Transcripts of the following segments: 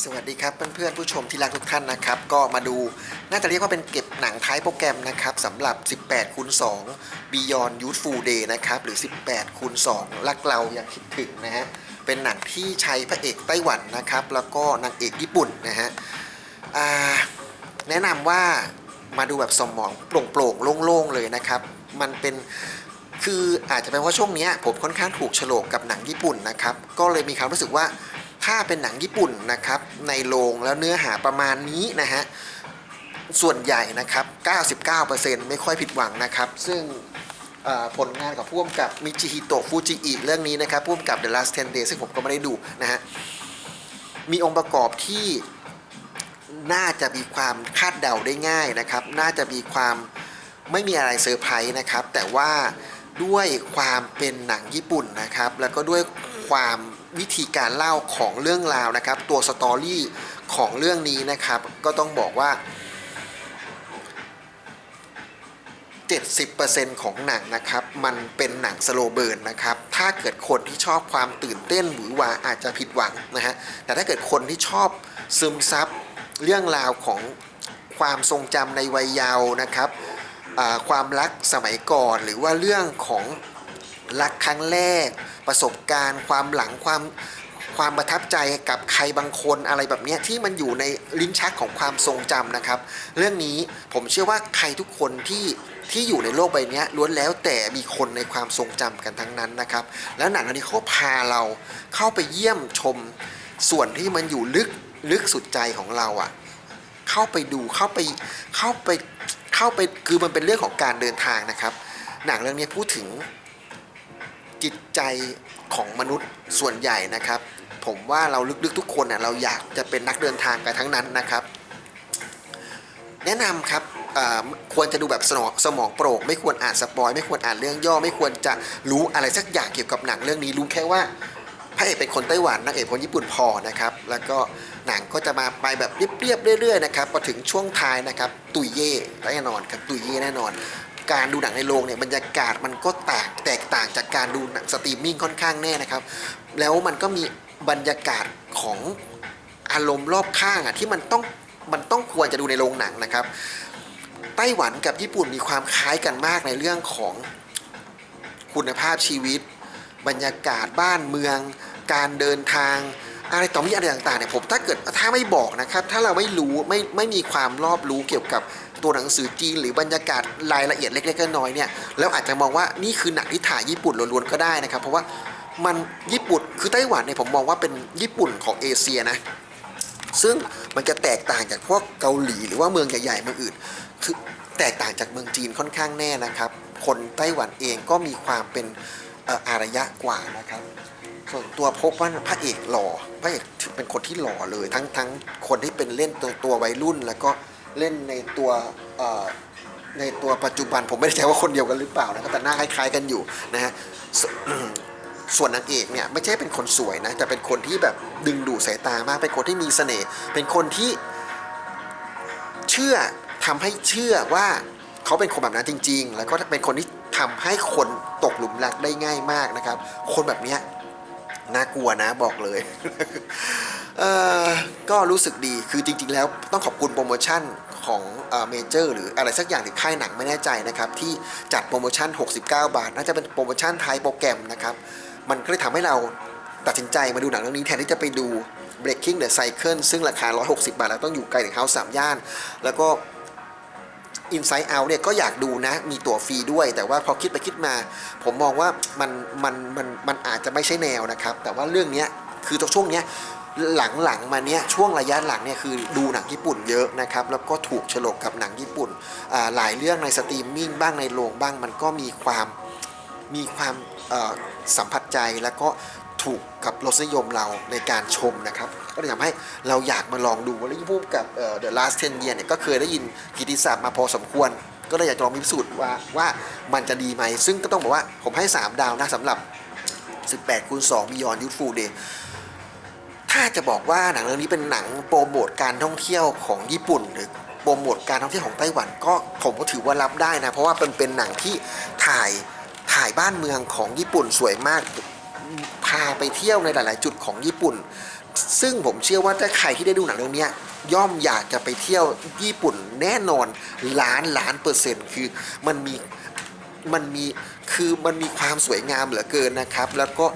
สวัสดีครับเพื่อนๆผู้ชมที่รักทุกท่านนะครับ ก็มาดูน่าจะเรียกว่าเป็นเก็บหนังท้ายโปรแกรมนะครับสำหรับ 18คูณ2 Beyond Youthful Day นะครับ หรือ 18คูณ2รักเราอยากคิดถึงนะฮะเป็นหนังที่ใช้พระเอกไต้หวันนะครับ แล้วก็นางเอกญี่ปุ่นนะฮะแนะนำว่ามาดูแบบสมองโปร่งๆโล่งๆเลยนะครับ มันเป็นคืออาจจะเป็นเพราะช่วงนี้ผมค่อนข้างถูกโฉลกกับหนังญี่ปุ่นนะครับ ก็เลยมีความรู้สึกว่า ถ้าเป็นหนังญี่ปุ่นนะครับในโรงแล้วเนื้อหาประมาณนี้นะฮะส่วนใหญ่นะครับ 99%ไม่ค่อยผิดหวังนะครับ ซึ่งผลงานของผู้กำกับมิจิฮิโตะฟูจิอิเรื่องนี้นะครับผู้กำกับ The Last 10 Days ซึ่งผมก็ไม่ได้ดูนะฮะมีองค์ประกอบที่น่าจะมีความคาดเดาได้ง่ายนะครับ น่าจะมีความไม่มีอะไรเซอร์ไพรส์นะครับ แต่ว่าด้วยความเป็นหนังญี่ปุ่นนะครับ แล้วก็ด้วย ความวิธีการเล่าของเรื่องราวนะครับ ตัวสตอรี่ของเรื่องนี้นะครับ ก็ต้องบอกว่า 70%ของหนังนะครับ มันเป็นหนังสโลเบิร์นนะครับ ถ้าเกิดคนที่ชอบความตื่นเต้นหรือว่าอาจจะผิดหวังนะฮะแต่ถ้าเกิดคนที่ชอบซึมซับเรื่องราวของความทรงจำในวัยเยาว์นะครับความรักสมัยก่อนหรือว่าเรื่องของ รักครั้งแรก ประสบการณ์ ความหลังความความประทับใจกับใครบางคนอะไรแบบนี้ที่มันอยู่ในลิ้นชักของความทรงจำนะครับ เรื่องนี้ผมเชื่อว่าใครทุกคนที่ที่อยู่ในโลกใบนี้ล้วนแล้วแต่มีคนในความทรงจำกันทั้งนั้นนะครับ แล้วหนังเรื่องนี้เขาพาเราเข้าไปเยี่ยมชมส่วนที่มันอยู่ลึกลึกสุดใจของเราอะ่ะ เข้าไปดูเข้าไปเข้าไปเข้าไปคือมันเป็นเรื่องของการเดินทางนะครับ หนังเรื่องนี้พูดถึง จิตใจของมนุษย์ส่วนใหญ่นะครับ ผมว่าเราลึกๆทุกคนน่ะเราอยากจะเป็นนักเดินทางกันทั้งนั้นนะครับ แนะนำครับควรจะดูแบบสมองสมองโปร่งไม่ควรอ่านสปอยไม่ควรอ่านเรื่องย่อ ไม่ควรจะรู้อะไรสักอย่างเกี่ยวกับหนังเรื่องนี้รู้แค่ว่าพระเอกเป็นคนไต้หวันนางเอกคนญี่ปุ่นพอนะครับ แล้วก็หนังก็จะมาไปแบบเรียบๆเรื่อยๆนะครับพอถึงช่วงท้ายนะครับ ตุยเย่แน่นอนครับตุยเย่แน่นอน การดูหนังในโรงเนี่ยบรรยากาศมันก็แตกแตกต่างจากการดูหนังสตรีมมิ่งค่อนข้างแน่นะครับ แล้วมันก็มีบรรยากาศของอารมณ์รอบข้างอะที่มันต้องมันต้องควรจะดูในโรงหนังนะครับ ไต้หวันกับญี่ปุ่นมีความคล้ายกันมากในเรื่องของคุณภาพชีวิต บรรยากาศบ้านเมือง การเดินทาง อะไรต่อมีอะไรต่างๆเนี่ยผมถ้าเกิดถ้าไม่บอกนะครับถ้าเราไม่รู้ไม่ไม่มีความรอบรู้เกี่ยวกับตัวหนังสือจีนหรือบรรยากาศรายละเอียดเล็กๆน้อยๆเนี่ยแล้วอาจจะมองว่านี่คือหนังที่ถ่ายญี่ปุ่นล้วนๆก็ได้นะครับ เพราะว่ามันญี่ปุ่นคือไต้หวันเนี่ยผมมองว่าเป็นญี่ปุ่นของเอเชียนะซึ่งมันจะแตกต่างจากพวกเกาหลีหรือว่าเมืองใหญ่ๆเมืองอื่นคือแตกต่างจากเมืองจีนค่อนข้างแน่นะครับ คนไต้หวันเองก็มีความเป็นออารยะกว่านะครับ ส่วนตัวพบว่าพระเอกหล่อพระเอกถือเป็นคนที่หล่อเลยทั้งทั้งคนที่เป็นเล่นตัวตัววัยรุ่น แล้วก็เล่นในตัวในตัวปัจจุบันผมไม่ได้ใช้ว่าคนเดียวกันหรือเปล่านะแต่หน้าคล้ายๆกันอยู่นะฮะสส่วนนางเอกเนี่ยไม่ใช่เป็นคนสวยนะแต่เป็นคนที่แบบดึงดูดสายตามากเป็นคนที่มีเสน่ห์เป็นคนที่เชื่อทำให้เชื่อว่าเขาเป็นคนแบบนั้นจริง ๆ แล้วก็เป็นคนที่ทำให้คนตกหลุมรักได้ง่ายมากนะครับ คนแบบเนี้ย น่ากลัวนะบอกเลยเออก็รู้สึกดีคือจริง ๆ แล้วต้องขอบคุณโปรโมชั่นของเมเจอร์หรืออะไรสักอย่างหรือค่ายหนังไม่แน่ใจนะครับ ที่จัดโปรโมชั่น 69 บาท น่าจะเป็นโปรโมชั่นท้ายโปรแกรมนะครับ มันก็เลยทำให้เราตัดสินใจมาดูหนังเรื่องนี้แทนที่จะไปดู Breaking the Cycle ซึ่งราคา 160 บาท แล้วต้องอยู่ไกลถึงเฮาส์สามย่าน แล้วก็ Inside Out เนี่ยก็อยากดูนะมีตั๋วฟรีด้วย แต่ว่าพอคิดไปคิดมา ผมมองว่ามันมันมันมันอาจจะไม่ใช่แนวนะครับ แต่ว่าเรื่องนี้คือตรงช่วงเนี้ยหลังๆมาเนี้ยช่วงระยะหลังเนี่ยคือดูหนังญี่ปุ่นเยอะนะครับแล้วก็ถูกฉลกกับหนังญี่ปุ่นหลายเรื่องในสตรีมมิ่งบ้างในโรงบ้างมันก็มีความมีความสัมผัสใจแล้วก็ ถูกกับรสนิยมเราในการชมนะครับ ก็เลยทำให้เราอยากมาลองดูแล้วยิ่งพูดกับเอ่อ The Last 10 Year เนี่ยก็เคยได้ยินกิติศัพท์มาพอสมควร ก็เลยอยากจะลองพิสูจน์ว่าว่ามันจะดีไหม ซึ่งก็ต้องบอกว่าผมให้ 3 ดาวนะสำหรับ 18คูณ2 Beyond Youthful Day ถ้าจะบอกว่าหนังเรื่องนี้เป็นหนังโปรโมทการท่องเที่ยวของญี่ปุ่น หรือโปรโมทการท่องเที่ยวของไต้หวันก็ผมก็ถือว่ารับได้นะ เพราะว่าเป็นเป็นหนังที่ถ่ายถ่ายบ้านเมืองของญี่ปุ่นสวยมากาไปเที่ยวในหลาย ๆ จุดของญี่ปุ่น ซึ่งผมเชื่อว่าถ้าใครที่ได้ดูหนังเรื่องนี้ย่อมอยากจะไปเที่ยวญี่ปุ่นแน่นอนล้านล้านเปอร์เซ็นต์คือมันมีมันมีคือมันมีความสวยงามเหลือเกินนะครับ แล้วก็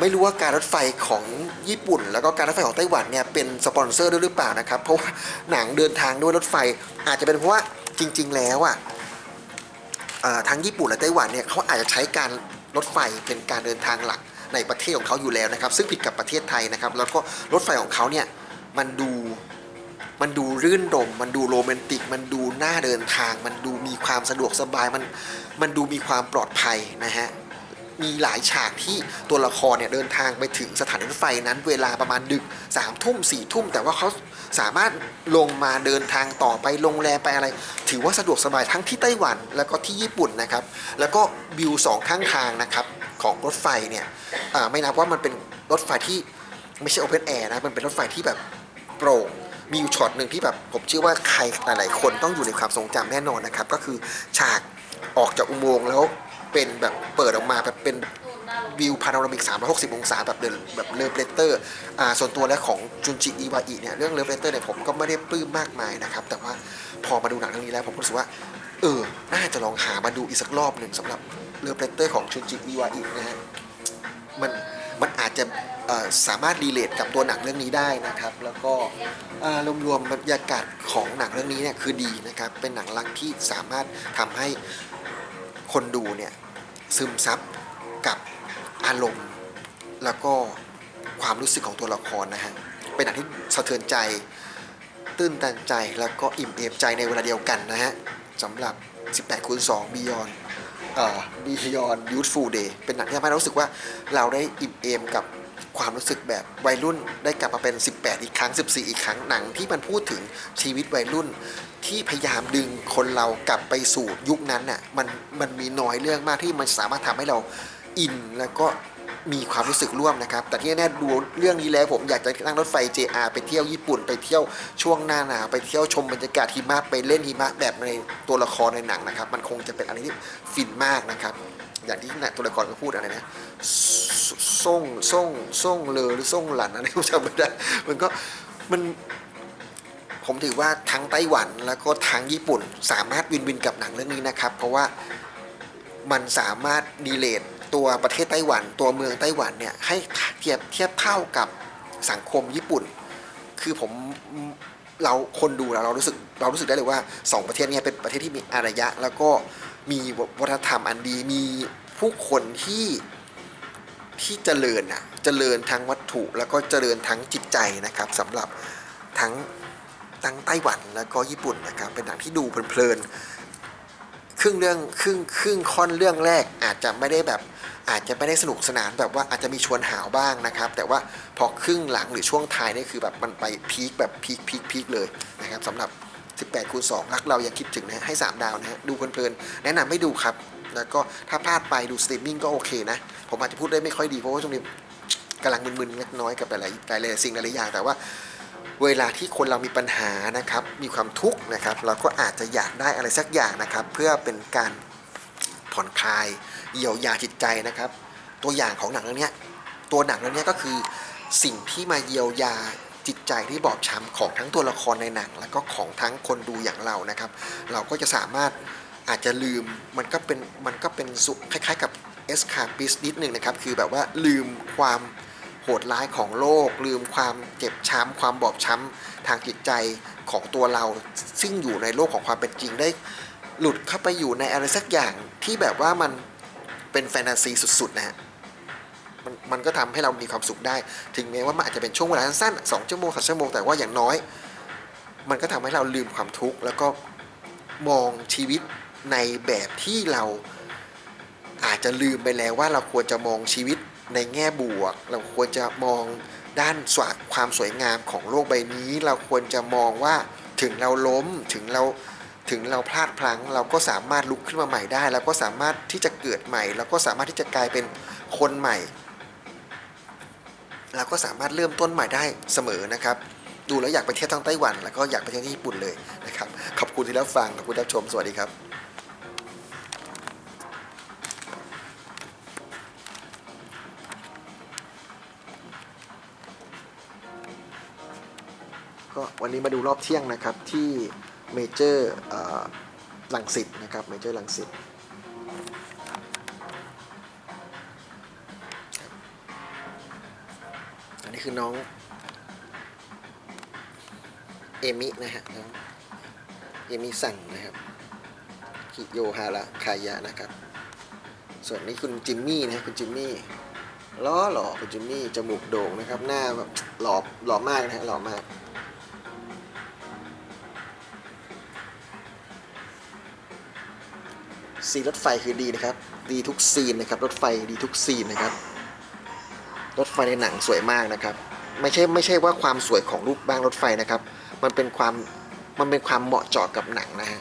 ไม่รู้ว่าการรถไฟของญี่ปุ่น แล้วก็การรถไฟของไต้หวันเนี่ยเป็นสปอนเซอร์ด้วยหรือเปล่านะครับ เพราะว่าหนังเดินทางด้วยรถไฟ อาจจะเป็นเพราะว่าจริง ๆ แล้วอะทั้งญี่ปุ่นและไต้หวันเนี่ยเขาอาจจะใช้การรถไฟเป็นการเดินทางหลัก ในประเทศของเขาอยู่แล้วนะครับ ซึ่งผิดกับประเทศไทยนะครับ แล้วก็รถไฟของเขาเนี่ยมันดูมันดูรื่นรม มันดูโรแมนติก มันดูน่าเดินทาง มันดูมีความสะดวกสบาย มันมันดูมีความปลอดภัยนะฮะมีหลายฉากที่ตัวละครเนี่ยเดินทางไปถึงสถานีรถไฟนั้นเวลาประมาณดึกสามทุ่มสี่ทุ่ม แต่ว่าเขาสามารถลงมาเดินทางต่อไปโรงแรมไปอะไร ถือว่าสะดวกสบายทั้งที่ไต้หวันแล้วก็ที่ญี่ปุ่นนะครับ แล้วก็วิวสองข้างทางนะครับ ของรถไฟเนี่ยไม่นับว่ามันเป็นรถไฟที่ไม่ใช่โอเพนแอร์นะ มันเป็นรถไฟที่แบบโปร่งมีอยู่ช็อตหนึ่งที่แบบผมเชื่อว่าใครหลาย ๆ คนต้องอยู่ในความทรงจำแน่นอนนะครับ ก็คือฉากออกจากอุโมงค์แล้วเป็นแบบเปิดออกมาแบบเป็นวิวพาโนรามิก 360 องศาแบบเดินแบบเลิฟเลเตอร์อ่าส่วนตัวและของจุนจิอีวาอิเนี่ยเรื่องเลิฟเลเตอร์เนี่ยผมก็ไม่ได้ปลื้มมากมายนะครับ แต่ว่าพอมาดูหนังเรื่องนี้แล้วผมรู้สึกว่า เออ น่าจะลองหามาดูอีกสักรอบหนึ่งสำหรับเลิฟเลเตอร์ของจุนจิอีวาอินะฮะ มัน มันอาจจะสามารถรีเลทกับตัวหนังเรื่องนี้ได้นะครับ แล้วก็รวมๆบรรยากาศของหนังเรื่องนี้เนี่ยคือดีนะครับ เป็นหนังรักที่สามารถทำให้คนดูเนี่ยซึมซับกับอารมณ์ แล้วก็ความรู้สึกของตัวละครนะฮะ เป็นหนังที่สะเทือนใจ ตื้นตันใจแล้วก็อิ่มเอมใจในเวลาเดียวกันนะฮะ สำหรับ 18คูณ2 Beyond เอ่อ Beyond Youthful Day เป็นหนังที่ทำให้เรารู้สึกว่าเราได้อิ่มเอมกับความรู้สึกแบบวัยรุ่นได้กลับมาเป็น 18 อีกครั้ง 14 อีกครั้งหนังที่มันพูดถึงชีวิตวัยรุ่น ที่พยายามดึงคนเรากลับไปสู่ยุคนั้นน่ะมันมันมีน้อยเรื่องมากที่มันสามารถทำให้เราอินแล้วก็ มีความรู้สึกร่วมนะครับ แต่ที่แน่ๆดูเรื่องนี้แล้วผมอยากจะนั่งรถไฟ JR ไปเที่ยวญี่ปุ่นไปเที่ยวช่วงหน้าหนาวไปเที่ยวชมบรรยากาศหิมะไปเล่นหิมะแบบในตัวละครในหนังนะครับ มันคงจะเป็นอะไรที่ฟินมากนะครับ อย่างที่ตัวละครก็พูดอะไรนะส่งส่งส่งเลอหรือส่งหลันอะไรผมจำไม่ได้มันก็มันผมถือว่าทั้งไต้หวันแล้วก็ทั้งญี่ปุ่น สามารถวินวินกับหนังเรื่องนี้นะครับ เพราะว่ามันสามารถดีเลท ตัวประเทศไต้หวัน ตัวเมืองไต้หวันเนี่ยให้เทียบเทียบเท่ากับสังคมญี่ปุ่น คือผมเราคนดูแล้วเรารู้สึกเรารู้สึกได้เลยว่าสองประเทศนี้เป็นประเทศที่มีอารยะ แล้วก็มีวัฒนธรรมอันดีมีผู้คนที่ที่เจริญอะเจริญทั้งวัตถุแล้วก็เจริญทั้งจิตใจนะครับสำหรับทั้งทั้งไต้หวันแล้วก็ญี่ปุ่นนะครับเป็นหนังที่ดูเพลินๆครึ่งเรื่องครึ่งครึ่งค่อนเรื่องแรกอาจจะไม่ได้แบบ อาจจะไม่ได้สนุกสนานแบบว่าอาจจะมีชวนหาวบ้างนะครับ แต่ว่าพอครึ่งหลังหรือช่วงท้ายนี่คือแบบมันไปพีคแบบพีคพีคพีคเลยนะครับสำหรับ 18คูณ2รักเราอย่าคิดถึงนะให้ 3 ดาวนะฮะดูเพลินๆ แนะนำให้ดูครับ แล้วก็ถ้าพลาดไปดูสตรีมมิ่งก็โอเคนะ ผมอาจจะพูดได้ไม่ค่อยดีเพราะว่าช่วงนี้กำลังมึนๆเล็กน้อยกับหลายๆหลายๆสิ่งหลายๆอย่างแต่ว่าเวลาที่คนเรามีปัญหานะครับ มีความทุกข์นะครับ เราก็อาจจะอยากได้อะไรสักอย่างนะครับ เพื่อเป็นการ ผ่อนคลายเยียวยาจิตใจนะครับ ตัวอย่างของหนังเรื่องนี้ตัวหนังเรื่องนี้ก็คือสิ่งที่มาเยียวยาจิตใจที่บอบช้ำของทั้งตัวละครในหนัง แล้วก็ของทั้งคนดูอย่างเรานะครับ เราก็จะสามารถอาจจะลืมมันก็เป็นมันก็เป็นสุคล้ายๆ กับเอสคาปิสนิดหนึ่งนะครับ คือแบบว่าลืมความโหดร้ายของโลก ลืมความเจ็บช้ำความบอบช้ำทางจิตใจของตัวเรา ซึ่งอยู่ในโลกของความเป็นจริงได้ หลุดเข้าไปอยู่ในอะไรสักอย่างที่แบบว่ามันเป็นแฟนตาซีสุดๆนะฮะมันมันก็ทำให้เรามีความสุขได้ ถึงแม้ว่ามันอาจจะเป็นช่วงเวลาสั้นๆสองชั่วโมงสามชั่วโมงแต่ว่าอย่างน้อย มันก็ทำให้เราลืมความทุกข์แล้วก็มองชีวิตในแบบที่เราอาจจะลืมไปแล้วว่าเราควรจะมองชีวิตในแง่บวก เราควรจะมองด้านสวความสวยงามของโลกใบนี้ เราควรจะมองว่าถึงเราล้มถึงเรา ถึงเราพลาดพลั้งเราก็สามารถลุกขึ้นมาใหม่ได้เราก็สามารถที่จะเกิดใหม่เราก็สามารถที่จะกลายเป็นคนใหม่ เราก็สามารถเริ่มต้นใหม่ได้เสมอนะครับ ดูแล้วอยากไปเที่ยวทั้งไต้หวัน แล้วก็อยากไปเที่ยวที่ญี่ปุ่นเลยนะครับ ขอบคุณที่รับฟัง ขอบคุณรับชม สวัสดีครับก็วันนี้มาดูรอบเที่ยงนะครับที่ เมเจอร์ลังสิตนะครับเมเจอร์ลังสิตอันนี้คือน้องเอมินะฮะน้องเอมิสั่งนะครับคิโยฮาระคายะนะครับ ส่วนนี้คุณจิมมี่นะคุณจิมมี่ล้อหล่อคุณจิมมี่จมูกโด่งนะครับ หน้าแบบหล่อหล่อมากนะฮะหล่อมาก ซีนรถไฟคือดีนะครับ ดีทุกซีนนะครับ รถไฟดีทุกซีนนะครับ รถไฟในหนังสวยมากนะครับ ไม่ใช่ไม่ใช่ว่าความสวยของรูปบ้างรถไฟนะครับ มันเป็นความมันเป็นความเหมาะเจาะกับหนังนะฮะ